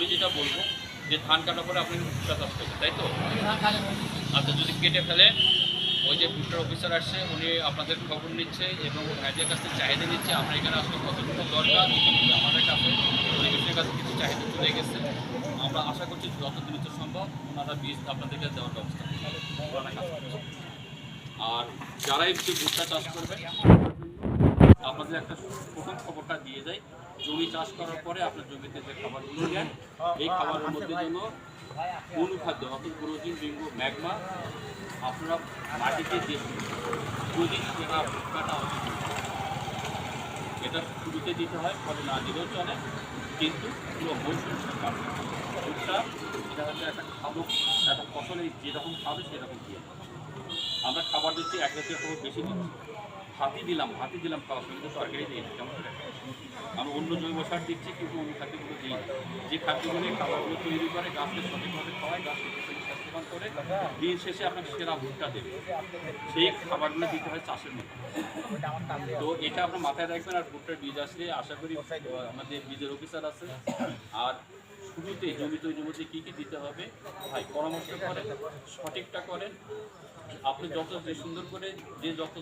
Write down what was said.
আমি যেটা বলব যে ধান কাটার পরে আপনি ভুট্টা চাষ করবেন তাই তো? আচ্ছা যদি কেটে ফেলে ওই যে ভুট্টার অফিসার আসছে উনি আপনাদের খবর নিচ্ছে এবং ভাইদের কাছ থেকে চাহিদা নিচ্ছে আপনার এখানে আসলে কতটুকু দরকার আমাদের কাছে পরিবেশের কাছে কিছু চাহিদা চলে গেছে। আমরা আশা করছি যত দ্রুত সম্ভব ওনারা বীজ আপনাদেরকে দেওয়ার ব্যবস্থা। আর যারাই কিছু ভুট্টা চাষ করবে আপনাদের একটা প্রথম খবরটা দিয়ে যায় জমি চাষ করার পরে আপনার জমিতে যে খাবারগুলো নেন এই খাবারের মধ্যে যেন অনুখাদ্য অর্থাৎ প্রোটিন বিঙ্গো ম্যাগমা আপনারা মাটিতে দিয়ে যদি সেটা অধিক এটা শুরুতে দিতে হয় ফলে না দিলেও চলে কিন্তু পুরো মৌসুম পাবে ভুট্টা এটা হচ্ছে একটা খাবক একটা ফসলে যেরকম খাবে সেরকম দিয়ে আমরা খাবার দিচ্ছি এক জাতীয় খাবার বেশি দিচ্ছি। হাতি দিলাম হাতি দিলাম খাওয়ার সঙ্গে তরকারি না, কেমন অন্য জৈব সার দিচ্ছি, কিন্তু অন্য খাদ্যগুলো দিই যে খাদ্যগুলো খাবারগুলো তৈরি করে, গাছকে সঠিকভাবে খাওয়ায়, গাছকে স্বাস্থ্যবান করে, দিন শেষে আপনাকে সেরা ভুট্টা দেবে। সেই খাবারগুলো দিতে হয় চাষের মধ্যে। তো এটা আপনার মাথায় রাখবেন, আর ভুট্টার বীজ আসলে আশা করি আমাদের বীজের অফিসার আছে। আর শুরুতে জমি তৈরির মধ্যে কী কী দিতে হবে, ভাই পরামর্শ করেন, সঠিকটা করেন। আপনি যত সুন্দর করে, যে যত